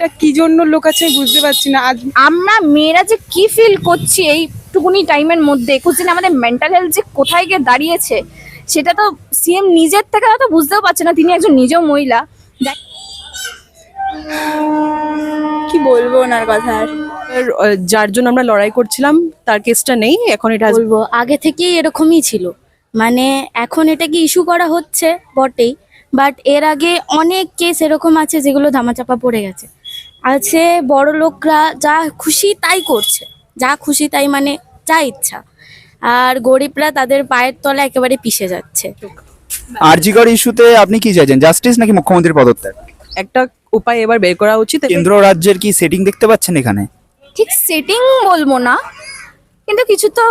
এটা কি জন্য লোক আছে বুঝতে পারছি না। আজ আমরা মেয়েরা যে কি ফিল করছি এইটুকুনি টাইমের মধ্যে একুশ দিনে আমাদের মেন্টাল হেলথ যে কোথায় গিয়ে দাঁড়িয়েছে সেটা তো সিএম নিজের থেকে হয়তো বুঝতেও পারছে না তিনি একজন নিজেও মহিলা। কি বলব ওনার কথা? আর, যার জন্য আমরা লড়াই করছিলাম তার কেসটা নেই এখন এটা বলব আগে থেকেই এরকমই ছিল। মানে এখন এটাকে ইস্যু করা হচ্ছে? বটেই। বাট এর আগে অনেক কেস এরকম আছে যেগুলো ধামাচাপা পড়ে গেছে। আছে বড় লোকরা যা খুশি তাই করছে। যা খুশি তাই মানে যা ইচ্ছা। আর গরিবরা তাদের পায়ের তলা একেবারে পিষে যাচ্ছে। আরজিকর ইস্যুতে আপনি কি চাইছেন? জাস্টিস নাকি মুখ্যমন্ত্রীর পদত্যাগ? একটা উপায় এবার বের করা উচিত। কেন্দ্র রাজ্যের কি সেটিং দেখতে পাচ্ছেন এখানে? ঠিক সেটিং বলব না কিন্তু কিছু তো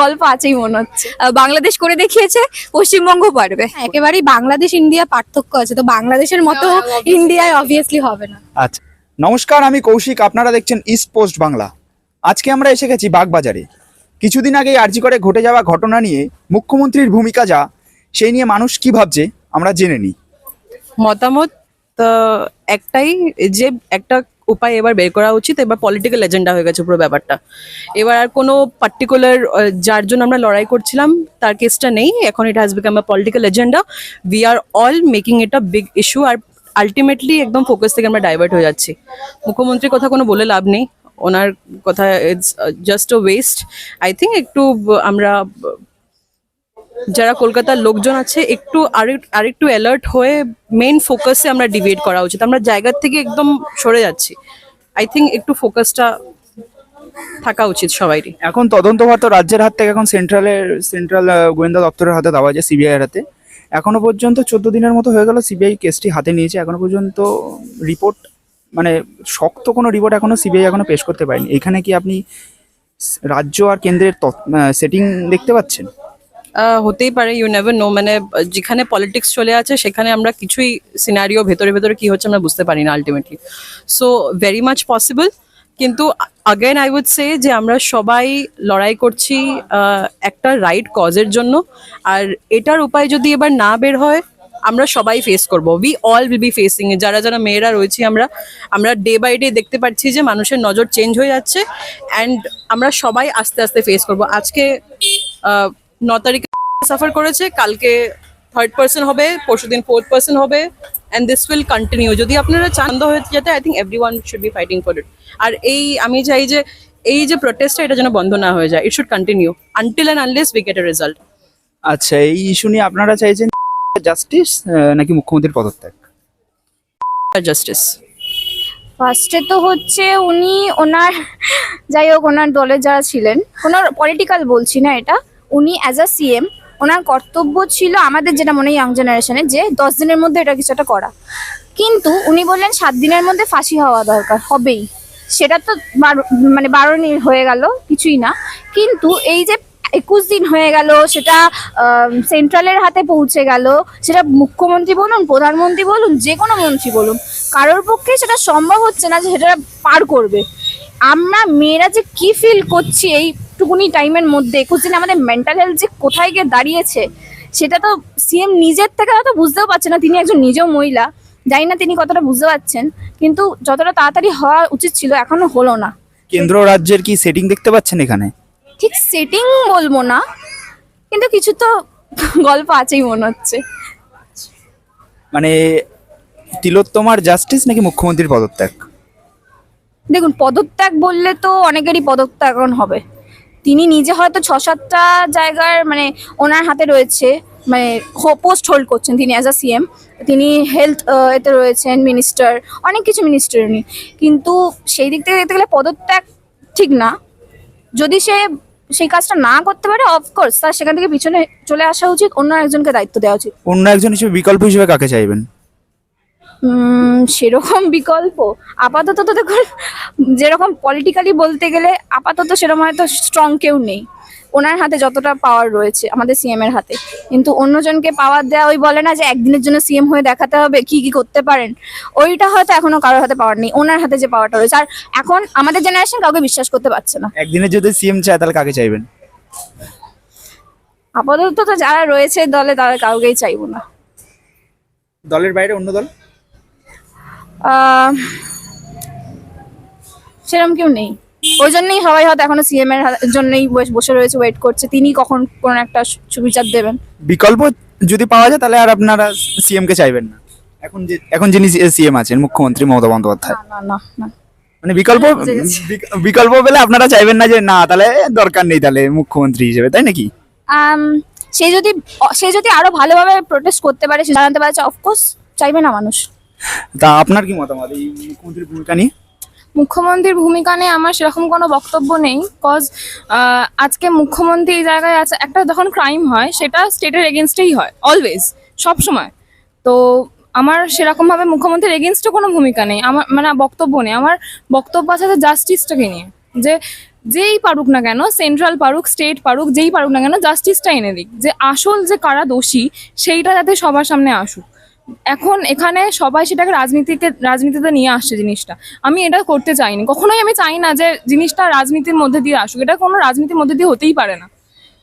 গল্প আছেই মনে হচ্ছে। বাংলাদেশ করে দেখিয়েছে পশ্চিমবঙ্গ পারবে। একেবারেই বাংলাদেশ ইন্ডিয়া পার্থক্য আছে তো বাংলাদেশের মতো ইন্ডিয়ায় অবভিয়াসলি হবে না। আচ্ছা। নমস্কার, আমি কৌশিক, আপনারা দেখছেন ইস্ট পোস্ট বাংলা আজকে আমরা এসে গেছি বাগবাজারে। কিছুদিন আগে আরজিকরে ঘটে যাওয়া ঘটনা নিয়ে মুখ্যমন্ত্রীর ভূমিকা যা, সেই নিয়ে মানুষ কি ভাবছে, আমরা জেনে নিই। মতামত একটাই যে একটা উপায় এবার বের করা উচিত, এবার পলিটিক্যাল এজেন্ডা হয়ে গেছে পুরো ব্যাপারটা। এবার আর কোনো পার্টিকুলার যার জন্য আমরা লড়াই করছিলাম, তার কেসটা নেই। এখন এটা has become a political agenda we are all making it a big issue R ultimately একদম ফোকাস থেকে আমরা ডাইভার্ট হয়ে যাচ্ছি। মুখ্যমন্ত্রীর কথা কোনো বলে লাভ নেই। ওনার কথা it's just waste I think একটু আমরা যারা কলকাতার লোকজন আছে, একটু আরেক- আরেকটু অ্যালার্ট হয়ে মেইন ফোকাসে আমরা ডিভিয়েট করা উচিত। আমরা জায়গার থেকে একদম সরে যাচ্ছি। আই থিঙ্ক একটু ফোকাসটা থাকা উচিত সবারই এখন তদন্তভার তো রাজ্যের হাত থেকে, এখন সেন্ট্রালের সেন্ট্রাল গোয়েন্দা দপ্তরের হাতে দেওয়া যায় সিবিআই এর হাতে। এখনও পর্যন্ত চোদ্দ দিনের মতো হয়ে গেল সিবিআই কেসটি হাতে নিয়েছে। এখনও পর্যন্ত রিপোর্ট মানে শক্ত কোনো রিপোর্ট এখনও সিবিআই এখনও পেশ করতে পারেনি। এখানে কি আপনি রাজ্য আর কেন্দ্রের সেটিং দেখতে পাচ্ছেন? হতেই পারে ইউ নেভার নো মানে যেখানে পলিটিক্স চলে আছে, সেখানে আমরা কিছুই সিনারিও ভেতরে ভেতরে কি হচ্ছে আমরা বুঝতে পারি না ultimately so very much possible কিন্তু আগেন আই উড সে যে আমরা সবাই লড়াই করছি একটা রাইট কজের জন্য। আর এটার উপায় যদি এবার না বের হয়, আমরা সবাই ফেস করব। We all will be facing যারা যারা মেয়েরা রয়েছি আমরা আমরা ডে বাই ডে দেখতে পাচ্ছি যে মানুষের নজর চেঞ্জ হয়ে যাচ্ছে অ্যান্ড আমরা সবাই আস্তে আস্তে ফেস করব। আজকে ন তারিখে সাফার করেছে, কালকে থার্ড পার্সন হবে পরশু দিন ফোর্থ পার্সন হবে অ্যান্ড দিস উইল কন্টিনিউ যদি আপনারা চান্দ হয়ে যেতে I think every one should be fighting for it আর এই আমি চাই যে এই যে প্রোটেস্টটা এটা যেন বন্ধ না হয়ে যায় it should continue until and unless we get a result আচ্ছা এই ইস্যু নিয়ে আপনারা চাইছেন জাস্টিস নাকি মুখ্যমন্ত্রীর পদত্যাগ? জাস্টিস ফার্স্টে তো হচ্ছে উনি ওনার যাই হোক ওনার দলে যারা ছিলেন ওনার পলিটিক্যাল বলছি না এটা উনি অ্যাজ আ সিএম ওনার কর্তব্য ছিল আমাদের যেটা মনে ইয়াং জেনারেশনে যে দশ দিনের মধ্যে এটা কিছু একটা করা। কিন্তু উনি বললেন সাত দিনের মধ্যে ফাঁসি হওয়া দরকার, হবেই। সেটা তো মানে বারণই হয়ে গেল, কিছুই না। কিন্তু এই যে একুশ দিন হয়ে গেল, সেটা সেন্ট্রালের হাতে পৌঁছে গেল, সেটা মুখ্যমন্ত্রী বলুন, প্রধানমন্ত্রী বলুন, যে কোনো মন্ত্রী বলুন, কারোর পক্ষে সেটা সম্ভব হচ্ছে না যে সেটা পার করবে। আমরা মেয়েরা যে কি ফিল করছি এইটুকুনি টাইমের মধ্যে একুশ দিনে আমাদের মেন্টাল হেলথ যে কোথায় গিয়ে দাঁড়িয়েছে সেটা তো সিএম নিজের থেকে হয়তো বুঝতেও পারছে না তিনি একজন নিজেও মহিলা জানি না তিনি কতটা বুঝতে পারছেন কিন্তু যতটা তাড়াতাড়ি হওয়া উচিত ছিল এখনও হলো না। কেন্দ্র রাজ্যের কি সেটিং দেখতে পাচ্ছেন এখানে? ঠিক সেটিং বলব না কিন্তু কিছু তো গল্প আছেই মনে হচ্ছে। মানে তিলোত্তমার জাস্টিস নাকি মুখ্যমন্ত্রীর পদত্যাগ? দেখুন পদত্যাগ বললে তো অনেকেরই পদত্যাগ এখন হবে। তিনি নিজে হয়তো ছ সাতটা জায়গার মানে ওনার হাতে রয়েছে মানে পোস্ট হোল্ড করছেন তিনি অ্যাজ আ সিএম তিনি হেলথ এতে রয়েছেন, মিনিস্টার, অনেক কিছু মিনিস্টার উনি। কিন্তু সেই দিক থেকে দেখতে গেলে পদত্যাগ ঠিক না। যদি সে সেই কাজটা না করতে পারে অফকোর্স তার সেখান থেকে পিছনে চলে আসা উচিত, অন্য একজনকে দায়িত্ব দেওয়া উচিত। অন্য একজন হিসেবে বিকল্প হিসেবে কাকে চাইবেন? সেরকম বিকল্প। আপাতত তো দেখুন যেরকম পলিটিক্যালি বলতে গেলে আপাতত সেরকম হয়তো স্ট্রং কেউ নেই। ওনার হাতে যতটা পাওয়ার রয়েছে আমাদের সিএম এর হাতে। কিন্তু অন্যজনকে পাওয়ার দেওয়া ওই বলে না যে একদিনের জন্য সিএম হয়ে দেখাতে হবে কি কি করতে পারেন। ওইটা হয়তো এখনও কারোর হাতে পাওয়ার নেই ওনার হাতে যে পাওয়ারটা রয়েছে। আর এখন আমাদের জেনারেশন কাউকে বিশ্বাস করতে পারছে না। একদিনের যদি সিএম চায় তাহলে কাকে চাইবেন? আপাতত তো যারা রয়েছে দলে তারা কাউকেই চাইব না। দলের বাইরে অন্য দল? সেরকম কেউ নেই। ওই জন্যই সবাই হয়তো এখনও সিএম এর জন্যই বসে রয়েছে ওয়েট করছে। তিনি কখন কোন একটা সুবিচার দেবেন। বিকল্প যদি পাওয়া যায় তাহলে আর আপনারা সিএম কে চাইবেন না। এখন যে এখন যিনি সিএম আছেন মুখ্যমন্ত্রী মমতা বন্দ্যোপাধ্যায়। না না না মানে বিকল্প বিকল্প পেলে আপনারা চাইবেন না যে না তাহলে দরকার নেই তাহলে মুখ্যমন্ত্রী হিসেবে তাই নাকি? আম, সে যদি সে যদি আরও ভালোভাবে প্রোটেস্ট করতে পারে সে জানাতে পারে অফকোর্স চাইবে না মানুষ। তা আপনার কি মতামত? এই মুখ্যমন্ত্রীর ভূমিকা নিয়ে? মুখ্যমন্ত্রীর ভূমিকা নিয়ে আমার সেরকম কোনো বক্তব্য নেই কজ আজকে মুখ্যমন্ত্রী এই জায়গায় আছে, একটা যখন ক্রাইম হয়, সেটা স্টেটের এগেনস্টেই হয় অলওয়েজ সব সময়। তো আমার সেরকমভাবে মুখ্যমন্ত্রীর এগেনস্টে কোনো ভূমিকা নেই, আমার মানে বক্তব্য নেই, আমার বক্তব্য আছে যে জাস্টিসটাকে নিয়ে, যে যেই পারুক না কেন সেন্ট্রাল পারুক স্টেট পারুক, যেই পারুক না কেন জাস্টিসটা এনে দিক, যে আসল যে কারা দোষী, সেইটা যাতে সবার সামনে আসুক। এখন এখানে সবাই সেটাকে রাজনীতিকে রাজনীতিতে নিয়ে আসছে জিনিসটা। আমি এটা করতে চাইনি। কখনোই আমি চাই না যে জিনিসটা রাজনীতির মধ্যে দিয়ে আসুক। এটা কোনো রাজনীতির মধ্যে দিয়ে হতেই পারে না।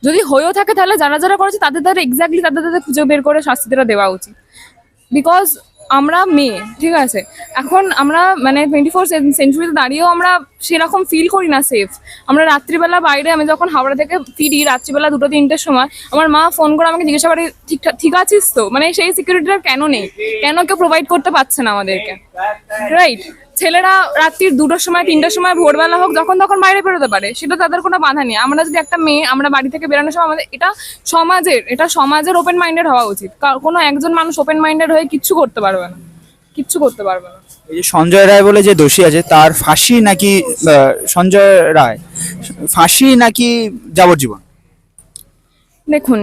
যদি হয়েও থাকে তাহলে যারা যারা করেছে তাদের তাদের এক্স্যাক্টলি তাদের তাদের খুঁজে বের করে শাস্তিটা দেওয়া উচিত। বিকজ আমরা মেয়ে, ঠিক আছে? এখন আমরা মানে টোয়েন্টি ফোর সেঞ্চুরিতে দাঁড়িয়েও আমরা সেরকম ফিল করি না সেফ আমরা রাত্রিবেলা বাইরে, আমি যখন হাওড়া থেকে ফিরি রাত্রিবেলা দুটো, তিনটের সময়, আমার মা ফোন করে আমাকে জিজ্ঞাসা করে ঠিকঠাক ঠিক আছিস তো? মানে সেই সিকিউরিটিটা কেন নেই? কেন কেউ প্রোভাইড করতে পারছে না আমাদেরকে? রাইট ছেলেরা রাত্রির দুটোর সময় তিনটার সময় ভোরবেলা হোক যখন তখন বাইরে বেরোতে পারে সেটা তাদের কোনো বাধা নেই। আমরা যদি একটা মেয়ে আমরা বাড়ি থেকে বেরোনোর সময় আমাদের এটা সমাজের এটা সমাজের ওপেন মাইন্ডেড হওয়া উচিত। কোনো একজন মানুষ ওপেন মাইন্ডেড হয়ে কিচ্ছু করতে পারবে না। কিচ্ছু করতে পারবে না। এই যে সঞ্জয় রায় বলে যে দোষী আছে তার ফাঁসি নাকি সঞ্জয় রায় ফাঁসি নাকি যাবজ্জীবন? দেখুন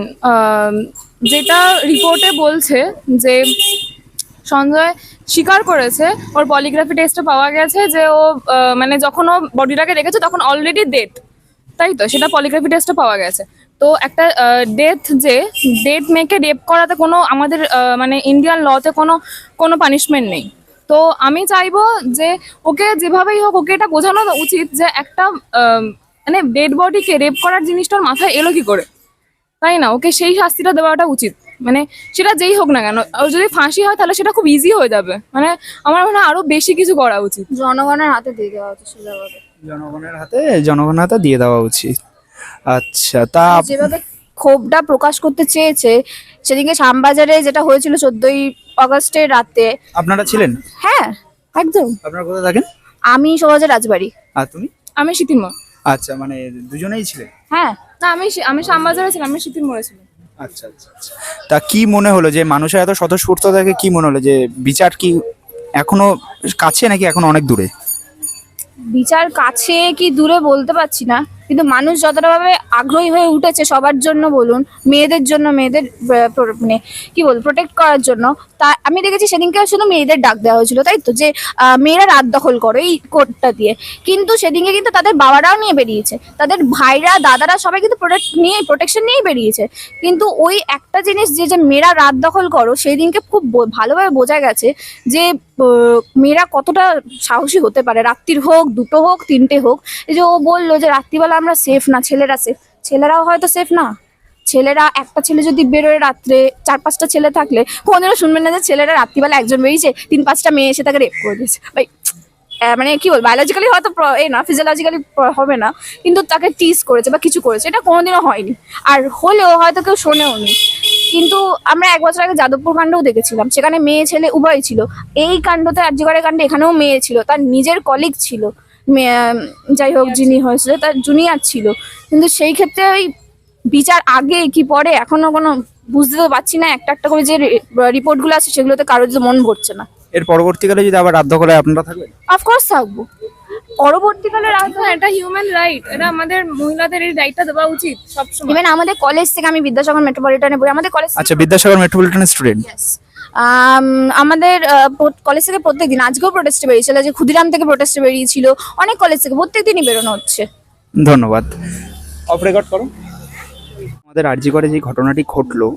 যেটা রিপোর্টে বলছে যে সঞ্জয় স্বীকার করেছে। ওর পলিগ্রাফি টেস্টে পাওয়া গেছে যে ও মানে যখন ও বডিটাকে রেখেছে তখন অলরেডি ডেথ তাই তো? সেটা পলিগ্রাফি টেস্টে পাওয়া গেছে। তো একটা ডেথ যে ডেথ মেয়েকে রেপ করাতে কোনো আমাদের মানে ইন্ডিয়ান লতে কোনো কোনো পানিশমেন্ট নেই। তো আমি চাইব যে ওকে যেভাবেই হোক, ওকে এটা বোঝানো উচিত যে একটা মানে ডেড বডিকে রেপ করার জিনিসটার মাথায় এলো কি করে। তাই না? ওকে সেই শাস্তিটা দেওয়াটা উচিত। মানে সেটা যেই হোক না কেন যদি ফাঁসি হয় তাহলে সেটা খুব ইজি হয়ে যাবে। মানে আমার মনে হয় আরও বেশি কিছু করা উচিত। জনগণের হাতে দিয়ে দেওয়া সোজাভাবে জনগণের হাতে জনগণের হাতে দিয়ে দেওয়া উচিত। আচ্ছা তা আপ- যেভাবে ক্ষোভটা প্রকাশ করতে চেয়েছে সেদিনকে শ্যামবাজারে যেটা হয়েছিল চোদ্দই আগস্টের রাতে। আপনারা ছিলেন? হ্যাঁ একদম। আপনারা কোথায় থাকেন? আমি সমাজের রাজবাড়ি। আর তুমি? আমি শীতির আচ্ছা মানে দুজনেই ছিলেন? হ্যাঁ। না আমি শি- আমি শ্যামবাজারে ছিলাম আমি শীতির আচ্ছা আচ্ছা আচ্ছা তা কি মনে হলো যে মানুষের এত স্বতঃস্ফূর্ত থাকে কি মনে হলো যে বিচার কি এখনও কাছে নাকি এখন অনেক দূরে? বিচার কাছে কি দূরে বলতে পারছি না। কিন্তু মানুষ যতটা ভাবে আগ্রহী হয়ে উঠেছে সবার জন্য বলুন, মেয়েদের জন্য, মেয়েদের মানে কি বল প্রোটেক্ট করার জন্য, তা আমি দেখেছি সেদিনকে শুধু মেয়েদের ডাক দেওয়া হয়েছিল, তাই তো? যে মেয়েরা রাত দখল করো এই কোর্টটা দিয়ে। কিন্তু সেদিনকে কিন্তু তাদের বাবারাও নিয়ে বেরিয়েছে। তাদের ভাইরা, দাদারা সবাই কিন্তু প্রোটেক্ট নিয়ে প্রোটেকশন নিয়েই বেরিয়েছে। কিন্তু ওই একটা জিনিস যে যে মেয়েরা রাত দখল করো সেই দিনকে খুব ভালোভাবে বোঝা গেছে যে মেয়েরা কতটা সাহসী হতে পারে? রাত্রির হোক, দুটো হোক, তিনটে হোক। এই যে ও বলল যে রাত্রিবেলা আমরা সেফ না, ছেলেরা সেফ ছেলেরাও হয়তো সেফ না? ছেলেরা, একটা ছেলে যদি বেরোয় রাত্রে, চার পাঁচটা ছেলে থাকলে, কোনোদিনও শুনবেন না যে ছেলেরা রাত্রিবেলা একজন বেরিয়েছে, তিন পাঁচটা মেয়ে এসে তাকে রেপ করে দিয়েছে। ভাই মানে কি বল বায়োলজিক্যালি হয়তো এ না ফিজিওলজিক্যালি হবে না। কিন্তু তাকে টিস করেছে বা কিছু করেছে, এটা কোনোদিনও হয়নি। আর হলেও হয়তো কেউ শোনেও নি কিন্তু আমরা এক বছর আগে যাদবপুর কাণ্ডও দেখেছিলাম। সেখানে মেয়ে ছেলে উভয় ছিল। এই কাণ্ডতে আর্যগড়ের কাণ্ডে এখানেও মেয়ে ছিল। তার নিজের কলিগ ছিল। যাই হোক যিনি হয়েছিল তার জুনিয়র ছিল। কিন্তু সেই ক্ষেত্রে ওই বিচার আগে কি পরে এখনও কোনো বুঝতে তো পারছি না। একটা একটা করে যে রিপোর্টগুলো আছে সেগুলোতে কারোর মন ভরছে না। এর পরবর্তীকালে যদি আবার রাত দখলে আপনারা থাকবেন? অফকোর্স থাকব। পরবর্তীকালে রাত এটা হিউম্যান রাইট এটা আমাদের মহিলাদের এই রাইটটা দেওয়া উচিত সবসময়। ইভেন আমাদের কলেজ থেকে আমি বিদ্যাসাগর মেট্রোপলিটনে পড়ি আমাদের কলেজ আচ্ছা বিদ্যাসাগর মেট্রোপলিটনের স্টুডেন্ট আমাদের কলেজ থেকে প্রত্যেকদিন আজকেও প্রোটেস্টে বেরিয়েছিল যে ক্ষুদিরাম থেকে প্রোটেস্টে বেরিয়েছিল অনেক কলেজ থেকে প্রত্যেক দিনই বেরোনো হচ্ছে। ধন্যবাদ। অফ রেকর্ড করো আমাদের আরজি করে যে ঘটনাটি ঘটলো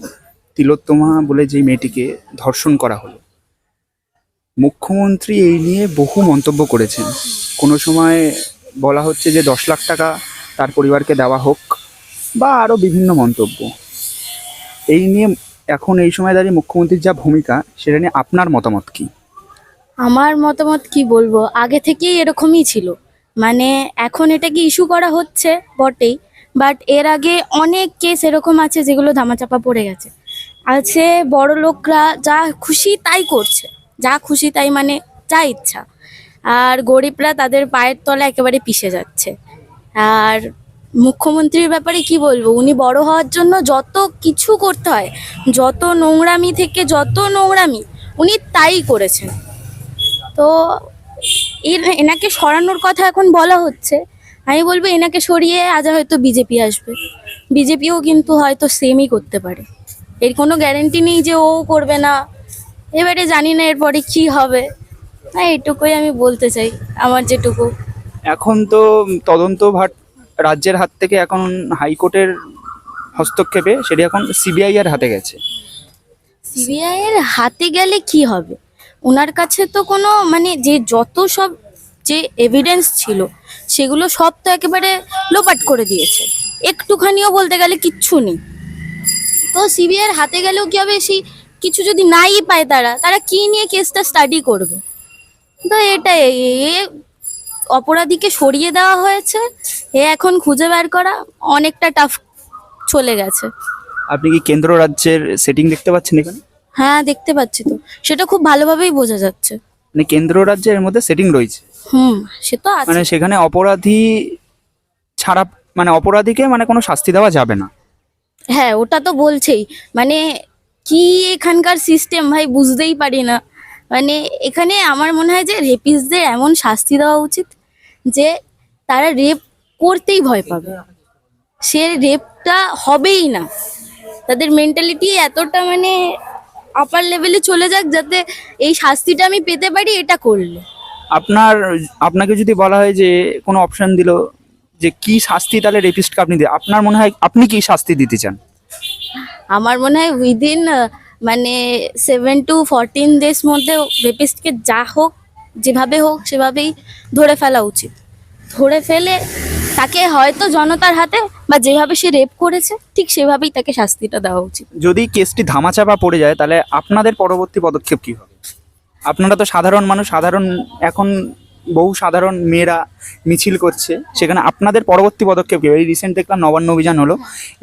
তিলোত্তমা বলে যে মেয়েটিকে ধর্ষণ করা হলো মুখ্যমন্ত্রী এই নিয়ে বহু মন্তব্য করেছেন। কোনো সময় বলা হচ্ছে যে দশ লাখ টাকা তার পরিবারকে দেওয়া হোক বা আরও বিভিন্ন মন্তব্য। এই নিয়ে এখন এই সময় দাঁড়িয়ে মুখ্যমন্ত্রীর যা ভূমিকা, সেটা নিয়ে আপনার মতামত কি? আমার মতামত কি বলব? আগে থেকেই এরকমই ছিল। মানে এখন এটাকে ইস্যু করা হচ্ছে? বটেই। বাট এর আগে অনেক কেস এরকম আছে যেগুলো ধামাচাপা পড়ে গেছে। আছে বড় লোকরা যা খুশি তাই করছে। যা খুশি তাই মানে যা ইচ্ছা। আর গরিবরা তাদের পায়ের তলা একেবারে পিষে যাচ্ছে। আর মুখ্যমন্ত্রীর ব্যাপারে কি বলব? উনি বড় হওয়ার জন্য যত কিছু করতে হয়, যত নোংরামি থেকে যত নোংরামি উনি তাই করেছেন। তো এর এনাকে সরানোর কথা এখন বলা হচ্ছে। আমি বলব এনাকে সরিয়ে আজ হয়তো বিজেপি আসবে। বিজেপিও কিন্তু হয়তো সেমই করতে পারে। এর কোনো গ্যারেন্টি নেই যে ও করবে না। এবারে জানি না এরপরে কি হবে। হ্যাঁ এটুকুই আমি বলতে চাই আমার যেটুকু। এখন তো তদন্ত ভাট রাজ্যের হাত থেকে এখন হাইকোর্টের হস্তক্ষেপে সেটি এখন সিবিআই এর হাতে গেছে। সিবিআই এর হাতে গেলে কি হবে? ওনার কাছে তো কোনো মানে যে যত সব যে এভিডেন্স ছিল সেগুলো সব তো একেবারে লোপাট করে দিয়েছে। একটুখানিও বলতে গেলে কিচ্ছু নেই। তো সিবিআই এর হাতে গেলেও কি হবে সেই কিছু যদি নাই পায় তারা তারা কি নিয়ে কেসটা স্টাডি করবে? তো এটাই এ অপরাধীকে সরিয়ে দেওয়া হয়েছে এ এখন খুঁজে বের করা অনেকটা টাফ চলে গেছে। আপনি কি কেন্দ্র রাজ্যের সেটিং দেখতে পাচ্ছেন এখানে? হ্যাঁ দেখতে পাচ্ছি তো। সেটা খুব ভালোভাবেই বোঝা যাচ্ছে। মানে কেন্দ্র রাজ্যের মধ্যে সেটিং রয়েছে? হুম সে তো আছে। মানে সেখানে অপরাধী ছাড়া মানে অপরাধীকে মানে কোনো শাস্তি দেওয়া যাবে না। হ্যাঁ ওটা তো বলছেই। মানে কি এখানকার সিস্টেম ভাই, বুঝতেই পারি না। মানে এখানে আমার মনে হয় যে রেপিসদের এমন শাস্তি দেওয়া উচিত যে তারা রেপ করতেই ভয় পাবে। সে রেপটা হবেই না। তাদের মেন্টালিটি এতটা মানে আপার লেভেলে চলে যাক যাতে এই শাস্তিটা আমি পেতে পারি, এটা করলে। আপনার, আপনাকে যদি বলা হয় যে কোনো অপশন দিল যে কি শাস্তি তাহলে রেপিস্টকে আপনি দিয়ে আপনার মনে হয় আপনি কি শাস্তি দিতে চান? আমার মনে হয় উইদিন মানে সেভেন টু ফোরটিন ডেজ মধ্যে রেপিস্টকে যা হোক, যেভাবে হোক, সেভাবেই ধরে ফেলা উচিত। ধরে ফেলে তাকে হয়তো জনতার হাতে বা যেভাবে সে রেপ করেছে, ঠিক সেভাবেই তাকে শাস্তিটা দেওয়া উচিত। যদি কেসটি ধামাচাপা পড়ে যায়, তাহলে আপনাদের পরবর্তী পদক্ষেপ কি হবে? আপনারা তো সাধারণ মানুষ, সাধারণ এখন বহু সাধারণ মেয়েরা মিছিল করছে। সেখানে আপনাদের পরবর্তী পদক্ষেপ কি? এই রিসেন্ট দেখলাম নবান্ন অভিযান হলো।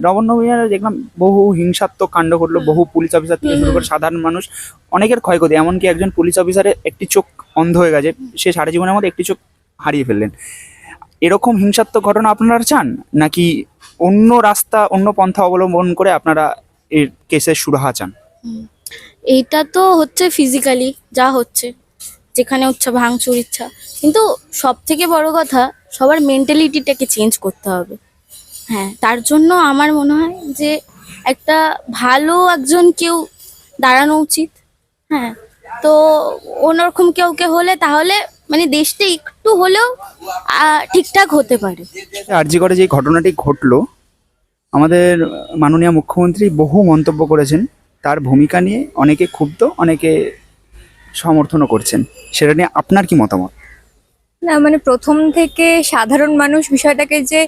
নবান্ন অভিযানে দেখলাম বহু হিংসাত্মক কাণ্ড ঘটলো বহু পুলিশ অফিসার থেকে শুরু করে সাধারণ মানুষ অনেকের ক্ষয়ক্ষতি। এমনকি একজন পুলিশ অফিসারের একটি চোখ অন্ধ হয়ে গেছে। সে সারা জীবনের মধ্যে একটি চোখ হারিয়ে ফেললেন। এরকম হিংসাত্মক ঘটনা আপনারা চান? নাকি অন্য রাস্তা অন্য পন্থা অবলম্বন করে আপনারা এর কেসের সুরাহা চান? এইটা তো হচ্ছে ফিজিক্যালি যা হচ্ছে। যেখানে হচ্ছে ভাঙচুর ইচ্ছা। কিন্তু সব থেকে বড় কথা, সবার মেন্টালিটিটাকে চেঞ্জ করতে হবে। হ্যাঁ তার জন্য আমার মনে হয় যে একটা ভালো একজন কেউ দাঁড়ানো উচিত। হ্যাঁ তো অন্যরকম কেউ কে হলে তাহলে মানে দেশটা একটু হলেও ঠিকঠাক হতে পারে। আরজি করে যে ঘটনাটি ঘটলো, আমাদের মাননীয় মুখ্যমন্ত্রী বহু মন্তব্য করেছেন। তার ভূমিকা নিয়ে অনেকে ক্ষুব্ধ, অনেকে সমর্থনও করছেন। সেটা নিয়ে আপনার কি মতামত? না মানে প্রথম থেকে সাধারণ মানুষ বিষয়টাকে যে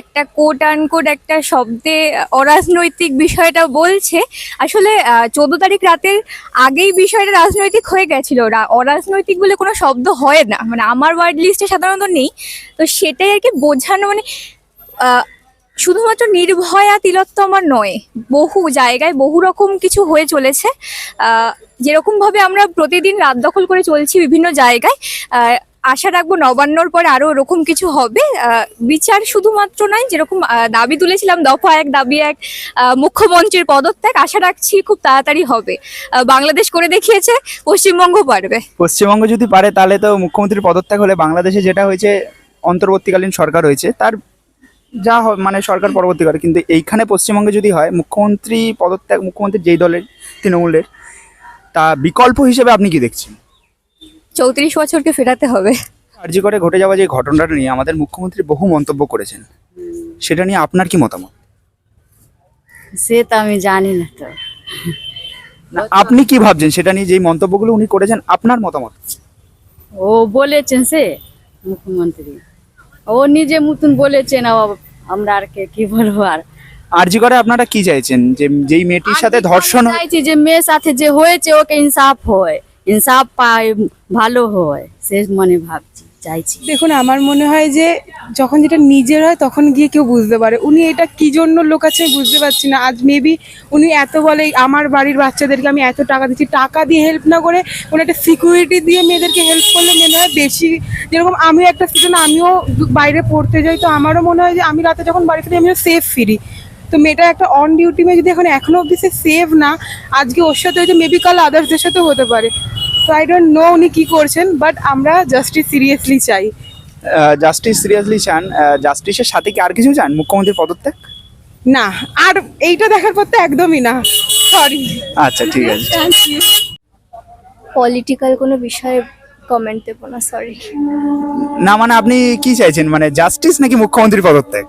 একটা কোট আনকোট একটা শব্দে অরাজনৈতিক বিষয়টা বলছে, আসলে চোদ্দ তারিখ রাতের আগেই বিষয়টা রাজনৈতিক হয়ে গেছিল। অরাজনৈতিক বলে কোনো শব্দ হয় না। মানে আমার ওয়ার্ড লিস্টে সাধারণত নেই। তো সেটাই আর কি বোঝানো মানে শুধুমাত্র নির্ভয়া তিলোত্তমার নয় বহু জায়গায় বহু রকম কিছু হয়ে চলেছে। আহ, যেরকম ভাবে আমরা প্রতিদিন রাত দখল করে চলছি বিভিন্ন জায়গায় আশা রাখব নবান্নর পরে আরও ওরকম কিছু হবে। বিচার শুধুমাত্র নয় যেরকম দাবি তুলেছিলাম দফা এক দাবি এক মুখ্যমন্ত্রীর পদত্যাগ আশা রাখছি খুব তাড়াতাড়ি হবে। বাংলাদেশ করে দেখিয়েছে পশ্চিমবঙ্গ পারবে। পশ্চিমবঙ্গ যদি পারে তাহলে তো মুখ্যমন্ত্রীর পদত্যাগ হলে বাংলাদেশে যেটা হয়েছে অন্তর্বর্তীকালীন সরকার হয়েছে তার যা হয় মানে সরকার পরবর্তীকালে কিন্তু এইখানে পশ্চিমবঙ্গে যদি হয় মুখ্যমন্ত্রী পদত্যাগ মুখ্যমন্ত্রী যেই দলের তৃণমূলের তা বিকল্প হিসেবে আপনি কি দেখছেন? চৌত্রিশ বছরকে ফেরাতে হবে। আরজি করে ঘটে যাওয়া যে ঘটনাটা নিয়ে আমাদের মুখ্যমন্ত্রী বহু মন্তব্য করেছেন সেটা নিয়ে আপনার কি মতামত? সে তো আমি জানি না তো। আপনি কি ভাবছেন? সেটা নিয়ে যেই মন্তব্যগুলো উনি করেছেন আপনার মতামত? ও বলেছেন সে মুখ্যমন্ত্রী। ও নিজে মতন বলেছেন আমরা আর কে কি বলব আর? আরজি করে আপনারা কি চাইছেন? যে যেই মেয়েটির সাথে ধর্ষণ চাইছি যে মেয়ের সাথে যে হয়েছে ওকে ইনসাফ হয়। ইনসাফ পায় ভালো হয় সে মনে ভাবছি। চাইছি। দেখুন, আমার মনে হয় যে যখন যেটা নিজের হয়, তখন গিয়ে কেউ বুঝতে পারে। উনি এটা কি জন্য লোক আছে বুঝতে পারছি না। আজ মেবি উনি এত বলে, আমার বাড়ির বাচ্চাদেরকে আমি এত টাকা দিচ্ছি, টাকা দিয়ে হেল্প না করে উনি একটা সিকিউরিটি দিয়ে মেয়েদেরকে হেল্প করলে মনে হয় বেশি যেরকম আমিও একটা সিজন আমিও বাইরে পড়তে যাই, তো আমারও মনে হয় যে আমি রাতে যখন বাড়ি ফিরি, আমিও সেফ ফিরি। তো মেয়েটা একটা অন ডিউটি মেয়ে যদি এখন এখনও অব্দি সেভ না, আজকে ওর সাথে হয়েছে মেবি কাল আদার্সদের সাথেও হতে পারে। তো আই ডোন্ট নো উনি কি করছেন বাট আমরা জাস্টিস সিরিয়াসলি চাই। জাস্টিস সিরিয়াসলি চান। জাস্টিসের সাথে কি আর কিছু চান? মুখ্যমন্ত্রীর পদত্যাগ? না আর এইটা দেখার পর তো একদমই না। সরি আচ্ছা ঠিক আছে। পলিটিক্যাল কোনো বিষয়ে কমেন্ট দেবো না সরি না মানে আপনি কি চাইছেন? মানে জাস্টিস নাকি মুখ্যমন্ত্রীর পদত্যাগ?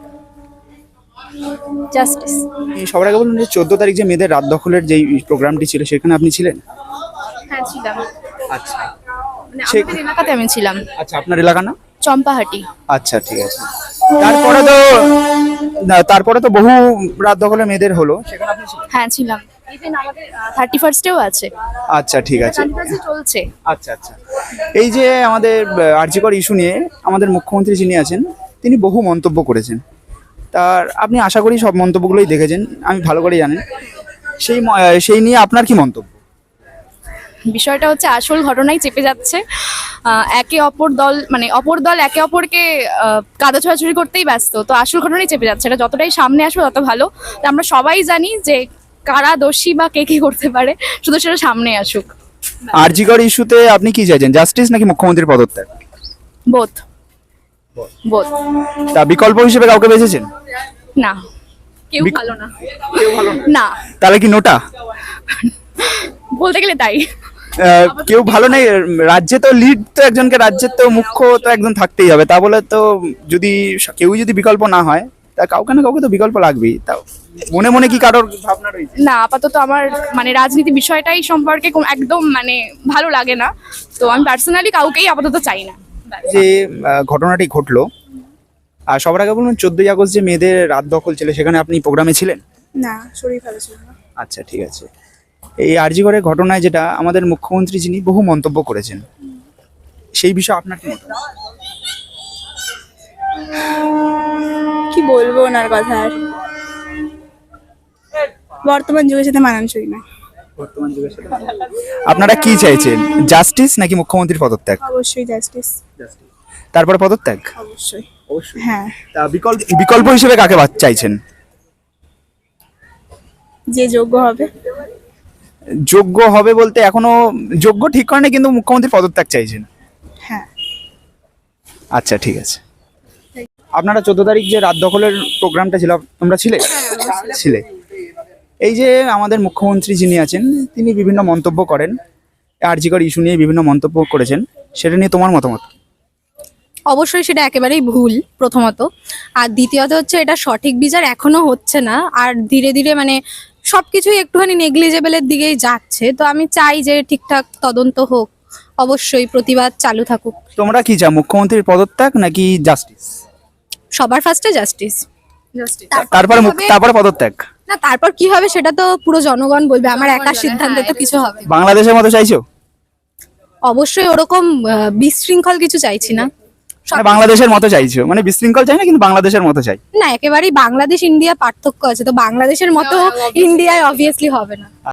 জাস্টিস এই সবার আগে বলুন যে চোদ্দ তারিখ যে মেয়েদের রাত দখলের যে প্রোগ্রামটি ছিল সেখানে আপনি ছিলেন? হ্যাঁ ছিলাম। আচ্ছা। মানে সে- আমাদের এলাকাতে আমি ছিলাম। আচ্ছা আপনার এলাকা না চম্পাহাটি। আচ্ছা ঠিক আছে। তারপরে তো না তারপরে তো বহু রাত দখলে মেয়েদের হলো। সেখানে আপনি ছিলেন? হ্যাঁ ছিলাম। ইভেন আমাদের থার্টি ফার্স্টেও আছে। আচ্ছা ঠিক আছে। চলছে। আচ্ছা আচ্ছা। এই যে আমাদের আর্যিকর ইস্যু নিয়ে আমাদের মুখ্যমন্ত্রী যিনি আছেন তিনি বহু মন্তব্য করেছেন। তার আপনি আশা করি সব মন্তব্যগুলোই দেখেছেন। আমি ভালো করে জানেন সেই ম- আহ, সেই নিয়ে আপনার কি মন্তব্য? বিষয়টা হচ্ছে আসল ঘটনাই চেপে যাচ্ছে। একে অপর দল মানে অপর দল একে অপরকে কাদা ছোড়াছুড়ি করতেই ব্যস্ত। তো আসল ঘটনাই চেপে যাচ্ছে এটা যতটাই সামনে আসবে তত ভালো। তো আমরা সবাই জানি যে কারা দোষী বা কে কি করতে পারে শুধু সেটা সামনে আসুক। আর্যিকর ইস্যুতে আপনি কি চাইছেন জাস্টিস নাকি মুখ্যমন্ত্রীর পদত্যাগ? বোধ বোধ তা বিকল্প হিসেবে কাউকে বেঁচেছেন না। কেউ ভালো না। না। তাহলে কি নোটা? বলতে গেলে তাই। কেউ ভালো নেই। রাজ্যে তো লিড তো একজনকে রাজ্যের তো মুখ্য তো একজন থাকতেই হবে। তা বলে তো যদি কেউই যদি বিকল্প না হয় তা কাউকে না কাউকে তো বিকল্প লাগবেই। তাও মনে মনে কি কারোর ভাবনা রয়েছে? না আপাতত আমার মানে রাজনীতি বিষয়টাই সম্পর্কে একদম মানে ভালো লাগে না। তো আমি পার্সোনালি কাউকেই আপাতত চাই না। যে ঘটনাটি ঘটলো আর সবার আগে বলুন চোদ্দই আগস্ট যে মেয়েদের রাত দখল ছিল সেখানে আপনি প্রোগ্রামে ছিলেন? না শরীর ভালো ছিল না আচ্ছা ঠিক আছে। এই আরজিগড়ের ঘটনায় যেটা আমাদের মুখ্যমন্ত্রী যিনি বহু মন্তব্য করেছেন। সেই বিষয়ে আপনার কি মত কি বলব ওনার কথা আর? বর্তমান যুগের সাথে মানানসই না বর্তমান যুগের সাথে আপনারা কি চাইছেন? জাস্টিস নাকি মুখ্যমন্ত্রীর পদত্যাগ? অবশ্যই জাস্টিস। তারপরে পদত্যাগ? অবশ্যই। অবশ্যই। হ্যাঁ। তা বিকল্প বিকল্প হিসেবে কাকে চাইছেন? যে যোগ্য হবে। যোগ্য হবে বলতে এখনও যোগ্য ঠিক করেনি কিন্তু মুখ্যমন্ত্রী পদত্যাগ চাইছেন। হ্যাঁ। আচ্ছা ঠিক আছে। আপনারা চোদ্দ তারিখ যে রাত দখলের প্রোগ্রামটা ছিল তোমরা ছিলে? ছিলে। এই যে আমাদের মুখ্যমন্ত্রী যিনি আছেন তিনি বিভিন্ন মন্তব্য করেন আর্জিকর ইস্যু নিয়ে বিভিন্ন মন্তব্য করেছেন সেটা নিয়ে তোমার মতামত? অবশ্যই সেটা একেবারেই ভুল প্রথমত। আর দ্বিতীয়ত হচ্ছে এটা সঠিক বিচার এখনও হচ্ছে না। আর ধীরে ধীরে মানে সবকিছুই একটুখানি নেগলিজেবলের দিকেই যাচ্ছে। তো আমি চাই যে ঠিকঠাক তদন্ত হোক অবশ্যই প্রতিবাদ চালু থাকুক। তোমরা কি চাও মুখ্যমন্ত্রীর পদত্যাগ নাকি জাস্টিস সবার ফার্স্টে জাস্টিস তারপরে তারপরে পদত্যাগ। না তারপর কি হবে সেটা তো পুরো জনগণ বলবে আমার একার সিদ্ধান্তে তো কিছু হবে বাংলাদেশের মতো চাইছো? অবশ্যই ওরকম বিশৃঙ্খল কিছু চাইছি না। মানে বাংলাদেশের মতো চাইছো। মানে বিশৃঙ্খল চাই না কিন্তু বাংলাদেশের মতো চাই। না একেবারেই বাংলাদেশ ইন্ডিয়া পার্থক্য আছে তো বাংলাদেশের মতো ইন্ডিয়ায় অবভিয়াসলি হবে না।